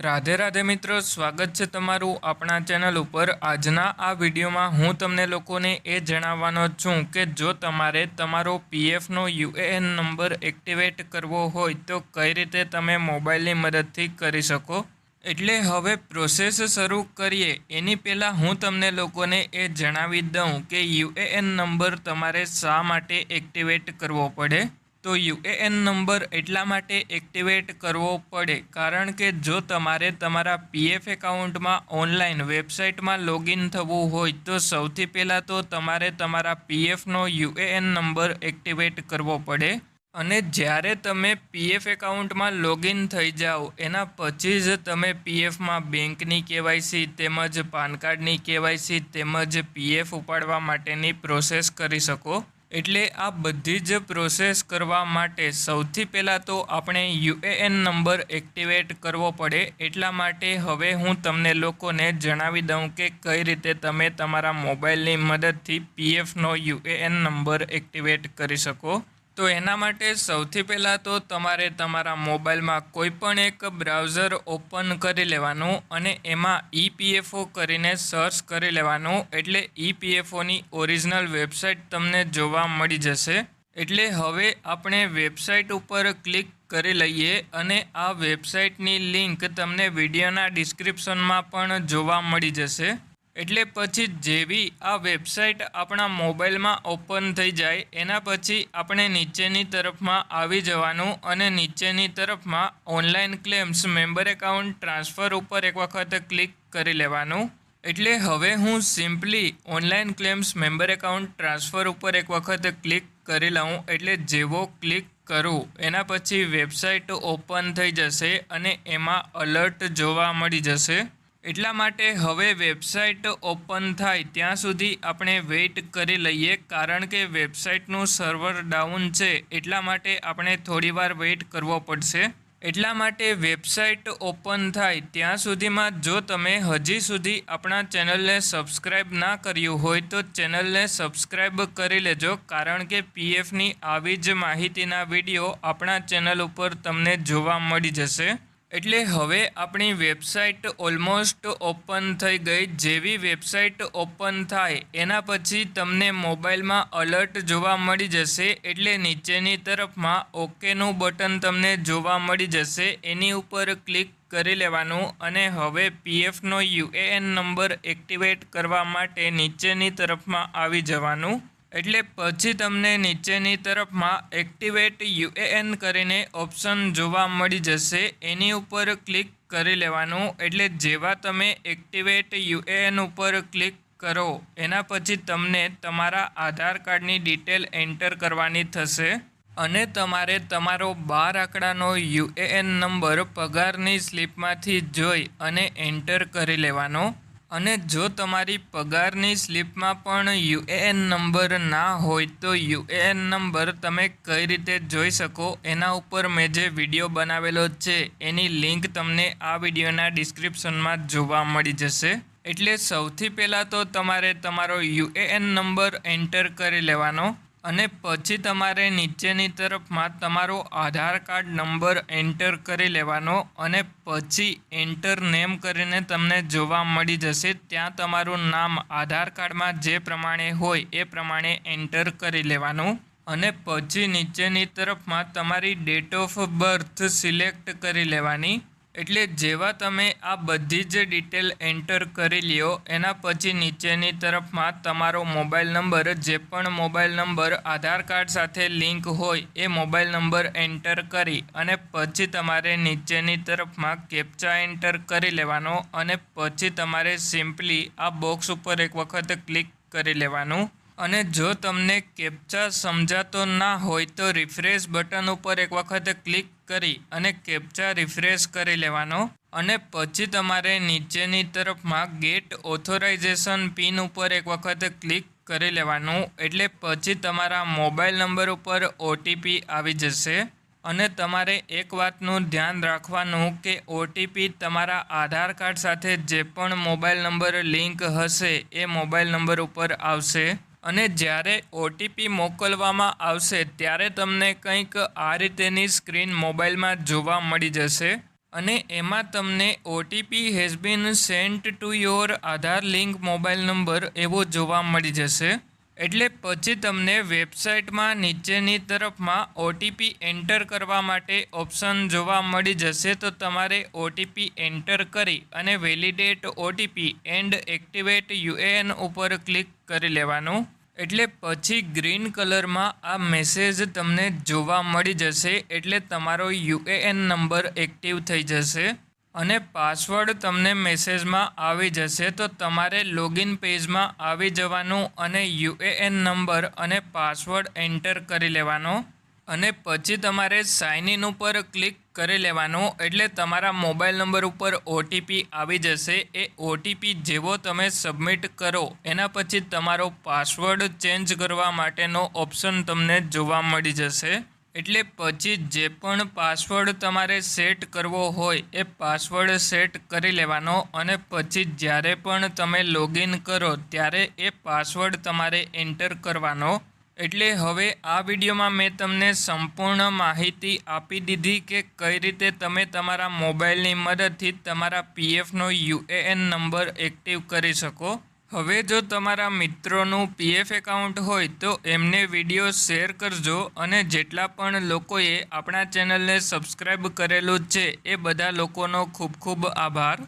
રાધે રાધે મિત્રો, સ્વાગત છે તમારું આપણા ચેનલ ઉપર. આજના આ વિડીયોમાં હું તમને લોકોને એ જણાવવાનો છું કે જો તમારે તમારો પીએફનો યુએએન નંબર એક્ટિવેટ કરવો હોય તો કઈ રીતે તમે મોબાઈલની મદદથી કરી શકો? એટલે હવે પ્રોસેસ શરૂ કરીએ. એની પહેલાં હું તમને લોકોને એ જણાવી દઉં કે યુએએન નંબર તમારે શા માટે એક્ટિવેટ કરવો પડે? તો યુએએન નંબર એટલા માટે એક્ટિવેટ કરવો પડે કારણ કે જો તમારે તમારા પીએફ એકાઉન્ટમાં ઓનલાઈન વેબસાઇટમાં લોગિન થવું હોય તો સૌથી પહેલાં તો તમારે તમારા પીએફનો યુએએન નંબર એક્ટિવેટ કરવો પડે અને જ્યારે તમે પીએફ એકાઉન્ટમાં લોગિન થઈ જાઓ, એના પછી જ તમે પીએફમાં બેંકની કેવાયસી તેમજ પાન કાર્ડની કેવાયસી તેમજ પીએફ ઉપાડવા માટેની પ્રોસેસ કરી શકો. એટલે આ બધી જ પ્રોસેસ કરવા માટે સૌથી પહેલાં તો આપણે યુએએન નંબર એક્ટિવેટ કરવો પડે. એટલા માટે હવે હું તમને લોકોને જણાવી દઉં કે કઈ રીતે તમે તમારા મોબાઈલની મદદથી પીએફનો યુએએન નંબર એક્ટિવેટ કરી શકો. તો એના માટે સૌથી પહેલાં તો તમારે તમારા મોબાઈલમાં કોઈ પણ એક બ્રાઉઝર ઓપન કરી લેવાનું અને એમાં ઈપીએફઓ કરીને સર્ચ કરી લેવાનું. એટલે ઈપીએફઓની ઓરિજિનલ વેબસાઇટ તમને જોવા મળી જશે. એટલે હવે આપણે વેબસાઇટ ઉપર ક્લિક કરી લઈએ અને આ વેબસાઇટની લિંક તમને વિડીયોના ડિસ્ક્રિપ્શનમાં પણ જોવા મળી જશે. એટલે પછી જેવી આ વેબસાઇટ આપણા મોબાઈલમાં ઓપન થઈ જાય, એના પછી આપણે નીચેની તરફમાં આવી જવાનું અને નીચેની તરફમાં online claims, member account, transfer ઉપર એક વખત ક્લિક કરી લેવાનું. એટલે હવે હું simply online claims, member account, transfer ઉપર એક વખત ક્લિક કરી લઉં, એટલે જેવો ક્લિક કરું, એના પછી વેબસાઇટ ઓપન થઈ જશે અને એમાં અલર્ટ જોવા મળી જશે. એટલા માટે હવે વેબસાઇટ ઓપન થાય ત્યાં સુધી આપણે વેઇટ કરી લઈએ કારણ કે વેબસાઇટનું સર્વર ડાઉન છે એટલા માટે આપણે થોડીવાર વેઇટ કરવો પડશે. એટલા માટે વેબસાઇટ ઓપન થાય ત્યાં સુધીમાં જો તમે હજી સુધી આપણા ચેનલને સબસ્ક્રાઈબ ના કર્યું હોય તો ચેનલને સબસ્ક્રાઇબ કરી લેજો કારણ કે પીએફની આવી જ માહિતીના વીડિયો આપણા ચેનલ ઉપર તમને જોવા મળી જશે. એટલે હવે આપણી વેબસાઇટ ઓલમોસ્ટ ઓપન થઈ ગઈ. જેવી વેબસાઇટ ઓપન થાય, એના પછી તમને મોબાઈલમાં અલર્ટ જોવા મળી જશે. એટલે નીચેની તરફમાં ઓકેનું બટન તમને જોવા મળી જશે. એની ઉપર ક્લિક કરી લેવાનું અને હવે પીએફનો યુએએન નંબર એક્ટિવેટ કરવા માટે નીચેની તરફમાં આવી જવાનું. એટલે પછી તમને નીચેની તરફમાં એક્ટિવેટ યુએએન કરીને ઓપ્શન જોવા મળી જશે. એની ઉપર ક્લિક કરી લેવાનું. એટલે જેવા તમે એક્ટિવેટ યુએએન ઉપર ક્લિક કરો, એના પછી તમને તમારા આધાર કાર્ડની ડિટેલ એન્ટર કરવાની થશે. અને તમારે તમારો બાર આંકડાનો યુએએન નંબર પગારની સ્લીપમાંથી જોઈ અને એન્ટર કરી લેવાનો. અને જો તમારી પગારની સ્લીપમાં પણ યુએએન નંબર ના હોય તો યુએએન નંબર તમે કઈ રીતે જોઈ શકો? એના ઉપર મેં જે વીડિયો બનાવેલો છે, એની લિંક તમને આ વિડીયોના ડિસ્ક્રિપ્શનમાં જોવા મળી જશે. એટલે સૌથી પહેલાં તો તમારે તમારો યુએએન નંબર એન્ટર કરી લેવાનો. અને પછી તમારે નીચેની તરફમાં તમારો આધાર કાર્ડ નંબર એન્ટર કરી લેવાનો અને પછી એન્ટર નેમ કરીને તમને જોવા મળી જશે. ત્યાં તમારું નામ આધાર કાર્ડમાં જે પ્રમાણે હોય એ પ્રમાણે એન્ટર કરી લેવાનું અને પછી નીચેની તરફમાં તમારી ડેટ ઓફ બર્થ સિલેક્ટ કરી લેવાની. એટલે જેવા તમે આ બધી જ ડિટેલ એન્ટર કરી લ્યો, એના પછી નીચેની તરફમાં તમારો મોબાઈલ નંબર જે પણ મોબાઈલ નંબર આધાર કાર્ડ સાથે લિંક હોય, એ મોબાઈલ નંબર એન્ટર કરી અને પછી તમારે નીચેની તરફમાં કેપ્ચા એન્ટર કરી લેવાનો અને પછી તમારે સિમ્પલી આ બોક્સ ઉપર એક વખત ક્લિક કરી લેવાનું. અને જો તમને કેપ્ચા સમજાતો ના હોય તો રિફ્રેશ બટન ઉપર એક વખત ક્લિક કરી અને કેપ્ચા રિફ્રેશ કરી લેવાનો. અને પછી તમારે નીચેની તરફમાં ગેટ ઓથોરાઇઝેશન પિન ઉપર એક વખત ક્લિક કરી લેવાનું. એટલે પછી તમારા મોબાઈલ નંબર ઉપર ઓટીપી આવી જશે. અને તમારે એક વાતનું ધ્યાન રાખવાનું કે ઓટીપી તમારા આધાર કાર્ડ સાથે જે પણ મોબાઈલ નંબર લિંક હશે એ મોબાઈલ નંબર ઉપર આવશે. અને જ્યારે ઓટીપી મોકલવામાં આવશે, ત્યારે તમને કંઈક આ રીતેની સ્ક્રીન મોબાઈલમાં જોવા મળી જશે. અને એમાં તમને OTP has been sent to your Aadhaar link mobile number એવો જોવા મળી જશે. એટલે પછી તમને વેબસાઇટમાં નીચેની તરફમાં ઓટીપી એન્ટર કરવા માટે ઓપ્શન જોવા મળી જશે. તો તમારે ઓટીપી એન્ટર કરી અને validate OTP and activate UAN ઉપર ક્લિક કરી લેવાનું. એટલે પછી ગ્રીન કલરમાં આ મેસેજ તમને જોવા મળી જશે. એટલે તમારો યુએએન નંબર એક્ટિવ થઈ જશે. અને પાસવર્ડ તમને મેસેજમાં આવી જશે, તો તમારે લોગિન પેજમાં આવી જવાનું અને યુએએન નંબર અને પાસવર્ડ એન્ટર કરી લેવાનો અને પછી તમારે સાઇન ઇન ઉપર ક્લિક કરી લેવાનું, એટલે તમારા મોબાઈલ નંબર ઉપર ઓટીપી આવી જશે. એ ઓટીપી જેવો તમે સબમિટ કરો, એના પછી તમારો પાસવર્ડ ચેન્જ કરવા માટેનો ઓપ્શન તમને જોવા મળી જશે. એટલે પછી જે પણ પાસવર્ડ તમારે સેટ કરવો હોય એ પાસવર્ડ સેટ કરી લેવાનો અને પછી જ્યારે પણ તમે લોગિન કરો ત્યારે એ પાસવર્ડ તમારે એન્ટર કરવાનો. એટલે હવે આ વિડીયોમાં મેં તમને સંપૂર્ણ માહિતી આપી દીધી કે કઈ રીતે તમે તમારા મોબાઈલની મદદથી તમારા પીએફનો યુએએન નંબર એક્ટિવ કરી શકો. હવે જો તમારા મિત્રોનું પીએફ એકાઉન્ટ હોય તો એમને વીડિયો શેર કરજો અને જેટલા પણ લોકોએ આપણા ચેનલને સબસ્ક્રાઈબ કરેલું છે એ બધા લોકોનો ખૂબ ખૂબ આભાર.